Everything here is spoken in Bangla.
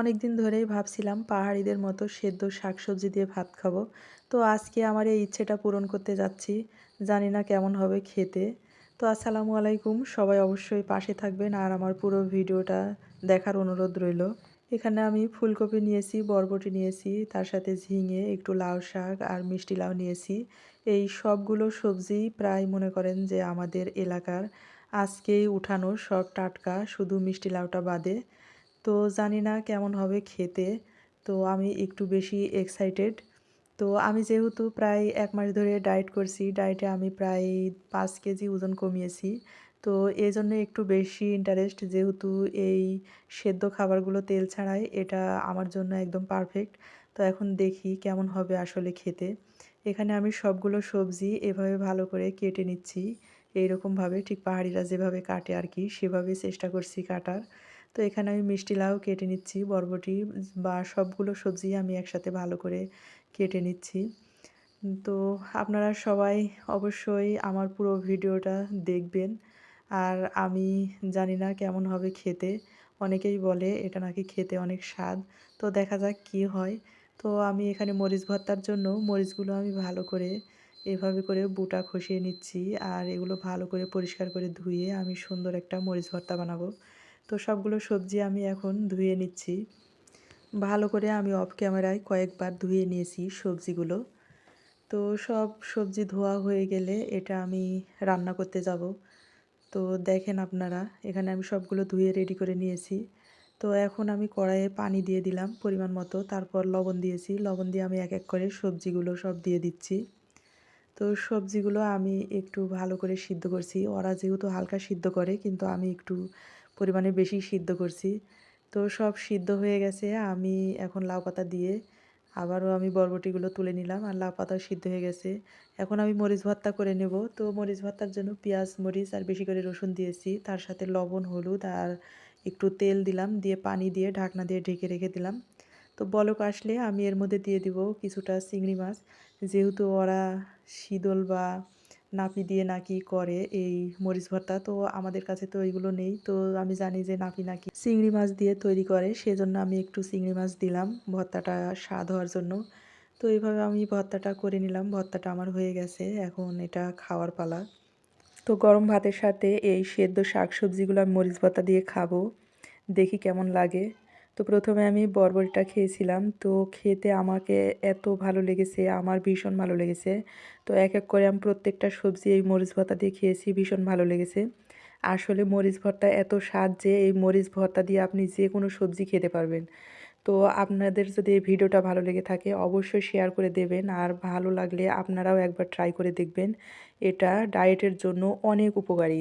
অনেক দিন ধরেই ভাবছিলাম পাহাড়িদের মতো সেদ্ধ শাকসবজি দিয়ে ভাত খাব। তো আজকে আমার এই ইচ্ছেটা পূরণ করতে যাচ্ছি। জানি না কেমন হবে খেতে। তো আসসালামু আলাইকুম। সবাই অবশ্যই পাশে থাকবেন আর আমার পুরো ভিডিওটা দেখার অনুরোধ রইল। এখানে আমি ফুলকপি নিয়েছি, বরবটি নিয়েছি, তার সাথে ঝিঙে, একটু লাউ শাক আর মিষ্টি লাউ নিয়েছি। এই সবগুলো সবজি প্রায় মনে করেন যে আমাদের এলাকার আজকেই উঠানো সব টাটকা, শুধু মিষ্টি লাউটা বাদে। তো জানি না কেমন হবে খেতে। তো আমি একটু বেশি এক্সাইটেড তো আমি যেহেতু প্রায় এক মাস ধরে ডায়েট করছি ডায়েটে আমি প্রায় পাঁচ কেজি ওজন কমিয়েছি। তো এই জন্য একটু বেশি ইন্টারেস্ট যেহেতু এই সেদ্ধ খাবারগুলো তেল ছাড়াই এটা আমার জন্য একদম পারফেক্ট তো এখন দেখি কেমন হবে আসলে খেতে। এখানে আমি সবগুলো সবজি এভাবে ভালো করে কেটে নিচ্ছি। এইরকমভাবে ঠিক পাহাড়িরা যেভাবে কাটে আর কি, সেভাবে চেষ্টা করছি কাটার। তো এখানে আমি মিষ্টি লাউ কেটে নিচ্ছি, বরবটি বা সবগুলো সবজি আমি একসাথে ভালো করে কেটে নিচ্ছি। তো আপনারা সবাই অবশ্যই আমার পুরো ভিডিওটা দেখবেন। আর আমি জানি না কেমন হবে খেতে, অনেকেই বলে এটা নাকি খেতে অনেক স্বাদ। তো দেখা যাক কি হয়। তো আমি এখানে মরিচ ভর্তার জন্য মরিচগুলো আমি ভালো করে এভাবে করে বুটা খসিয়ে নিচ্ছি। আর এগুলো ভালো করে পরিষ্কার করে ধুয়ে আমি সুন্দর একটা মরিচ ভর্তা বানাবো। তো সবগুলো সবজি আমি এখন ধুয়ে নিচ্ছি। ভালো করে আমি অফ ক্যামেরায় কয়েকবার ধুয়ে নিয়েছি সবজিগুলো। তো সব সবজি ধোয়া হয়ে গেলে এটা আমি রান্না করতে যাব। তো দেখেন আপনারা, এখানে আমি সবগুলো ধুয়ে রেডি করে নিয়েছি। তো এখন আমি কড়াইয়ে পানি দিয়ে দিলাম পরিমাণ মতো, তারপর লবণ দিয়েছি। লবণ দিয়ে আমি এক এক করে সবজিগুলো সব দিয়ে দিচ্ছি। তো সবজিগুলো আমি একটু ভালো করে সিদ্ধ করছি। ওরা যেহেতু হালকা সিদ্ধ করে, কিন্তু আমি একটু পরিমাণে বেশি সিদ্ধ করছি। তো সব সিদ্ধ হয়ে গেছে, আমি এখন লাউ পাতা দিয়ে আবারও আমি বরবটিগুলো তুলে নিলাম আর লাউ পাতাও সিদ্ধ হয়ে গেছে। এখন আমি মরিচ ভর্তা করে নেব। তো মরিচ ভর্তার জন্য পেঁয়াজ, মরিচ আর বেশি করে রসুন দিয়েছি। তার সাথে লবণ, হলুদ আর একটু তেল দিলাম, দিয়ে পানি দিয়ে ঢাকনা দিয়ে ঢেকে রেখে দিলাম। তো বলক আসলে আমি এর মধ্যে দিয়ে দিব কিছুটা চিংড়ি মাছ। যেহেতু ওরা শীতল বা নাপি দিয়ে নাকি করে এই মরিচ ভর্তা। তো আমাদের কাছে তো এইগুলো নেই। তো আমি জানি যে নাপি নাকি চিংড়ি মাছ দিয়ে তৈরি করে। সেজন্য আমি একটু চিংড়ি মাছ দিলাম ভর্তাটা স্বাদ হওয়ার জন্য। তো এইভাবে আমি ভর্তাটা করে নিলাম। ভর্তাটা আমার হয়ে গেছে। এখন এটা খাওয়ার পালা। তো গরম ভাতের সাথে এই সেদ্ধ শাক সবজিগুলো আমি মরিচ ভর্তা দিয়ে খাব। দেখি কেমন লাগে। তো প্রথমে আমি বরবটিটা খেয়েছিলাম। তো খেতে আমাকে এত ভালো লেগেছে, আমার ভীষণ ভালো লেগেছে। তো এক এক করে আমি প্রত্যেকটা সবজি এই মরিচ ভর্তা দিয়ে খেয়েছি, ভীষণ ভালো লেগেছে। আসলে মরিচ ভর্তা এত স্বাদ যে এই মরিচ ভর্তা দিয়ে আপনি যে কোনো সবজি খেতে পারবেন। তো আপনাদের যদি এই ভিডিওটা ভালো লেগে থাকে, অবশ্যই শেয়ার করে দেবেন। আর ভালো লাগলে আপনারাও একবার ট্রাই করে দেখবেন। এটা ডায়েটের জন্য অনেক উপকারী।